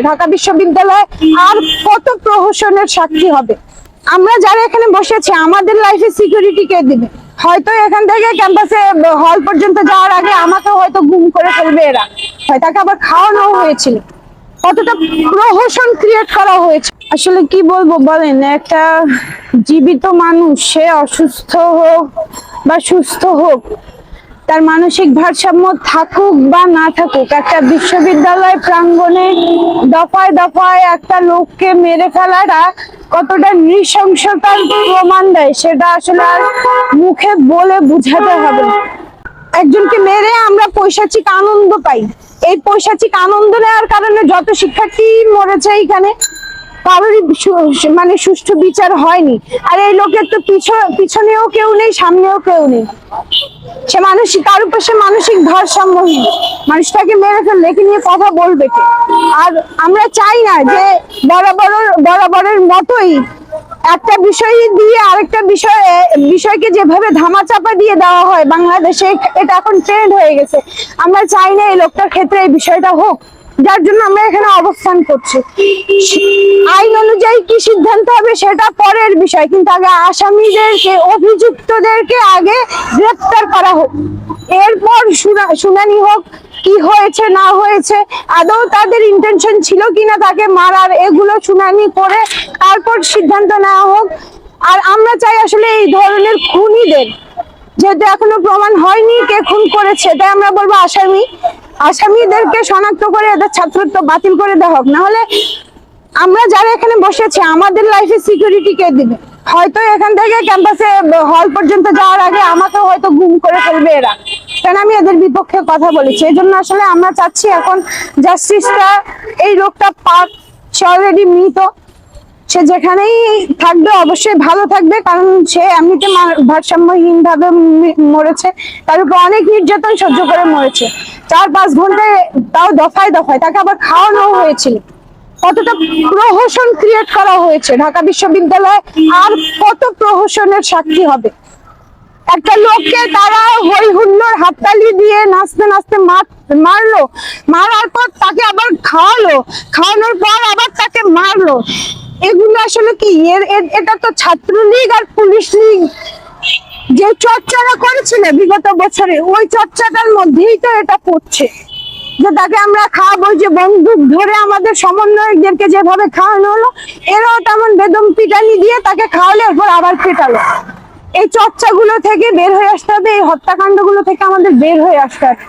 ঢাকা বিশ্ববিদ্যালয় আর কত প্রহসনের সাক্ষী হবে? আমরা যারা এখানে বসেছি, আমাদের লাইফে সিকিউরিটি কে দিবে? হয়তো এখান থেকে ক্যাম্পাসে হল পর্যন্ত যাওয়ার আগে আমাকে হয়তো গুম করে ফেলবে এরা। হয় তাকে আবার খাওয়ানো হয়েছিল। কতটা প্রহসন ক্রিয়েট করা হয়েছে? আসলে কি বলব বলেন, একটা জীবিত মানুষ, সে অসুস্থ হোক বা সুস্থ হোক তার মানসিক ভারসাম্য থাকুক বা না থাকুক, একটা বিশ্ববিদ্যালয় প্রাঙ্গণে দফায় দফায় একটা লোককে মেরে ফেলাটা কতটা নৃশংসতার প্রমাণ দেয়, সেটা আসলে আর মুখে বলে বুঝাতে হবে একজনকে মেরে আমরা পৈশাচিক আনন্দ পাই। এই পৈশাচিক আনন্দ নেওয়ার কারণে যত শিক্ষার্থী মরেছে এখানে কারোরই মানে সুষ্ঠু বিচার হয়নি। আর এই লোকের তো পিছ- পিছনেও কেউ নেই, সামনেও কেউ নেই। সে মানসিক, তার উপর সে মানসিক ভারসাম্যহীন মানুষটাকে মেরে ফেললে একে নিয়ে কথা বলবে কে? আর আমরা চাই না যে বরাবর বরাবরের মতোই একটা বিষয় দিয়ে আরেকটা বিষয়ে, বিষয়কে যেভাবে ধামাচাপা দিয়ে দেওয়া হয়, বাংলাদেশে এটা এখন ট্রেন্ড হয়ে গেছে। আমরা চাই না এই লোকটার ক্ষেত্রে এই বিষয়টা হোক। যার জন্য আমরা এখানে অবস্থান করছি। আইন অনুযায়ী কি সিদ্ধান্ত হবে সেটা পরের বিষয়, কিন্তু আগে আসামিদেরকে, অভিযুক্তদেরকে আগে গ্রেফতার করা হোক। এরপর শুনানি হোক, কি হয়েছে, না হয়েছে, আদৌ তাদের ইন্টেনশন ছিল কিনা তাকে মারার, এগুলো শুনানি করে তারপর সিদ্ধান্ত নেওয়া হোক। আর আমরা চাই আসলে এই ধরনের খুনিদের, যেহেতু এখনও প্রমাণ হয়নি কে খুন করেছে, তাই আমরা বলব আসামি আসামিদেরকে শনাক্ত করে, এদের ছাত্রত্ব বাতিল করে দেওয়া হোক। নাহলে আমরা যারা এখানে বসেছি, আমাদের লাইফে সিকিউরিটি কে দিবে? হয়তো এখান থেকে ক্যাম্পাসে হল পর্যন্ত যাওয়ার আগে আমাকে হয়তো গুম করে ফেলবে এরা। কেন আমি এদের বিপক্ষে কথা বলেছি? এই জন্য আসলে আমরা চাচ্ছি এখন জাস্টিসটা এই লোকটা পাক, সে অলরেডি মৃত। সে যেখানেই থাকবে অবশ্যই ভালো থাকবে, কারণ সে এমনিতে ভারসাম্যহীন ভাবে মরেছে। তার উপর অনেক নির্যাতন সহ্য করে মরেছে। চার পাঁচ ঘন্টায় তাও দফায় দফায়, তাকে আবার খাওয়ানো হয়েছিল। কতটা প্রহসন ক্রিয়েট করা হয়েছে ঢাকা বিশ্ববিদ্যালয়, আর কত প্রহসনের সাক্ষী হবে? একটা লোককে তারা হই হুল্লোর হাততালি দিয়ে নাচতে নাচতে মার- মারলো, মারার পর তাকে আবার খাওয়ালো, খাওয়ানোর পর আবার তাকে মারলো। এগুলো আসলে কি? এর- এটা তো ছাত্রলীগ আর পুলিশ লীগ যে চর্চাটা করেছিল বিগত বছরে, ওই চর্চাটার মধ্যেই তো এটা পড়ছে। যে তাকে আমরা খাওয়াবো, যে বন্দুক ধরে আমাদের সমন্বয়কদেরকে যেভাবে খাওয়ানো হলো, এরাও তেমন বেদম পিটানি দিয়ে তাকে খাওয়ালে এরপর আবার পেটালো। এই চর্চাগুলো থেকে বের হয়ে আসতে হবে, এই হত্যাকাণ্ডগুলো থেকে আমাদের বের হয়ে আসতে হবে।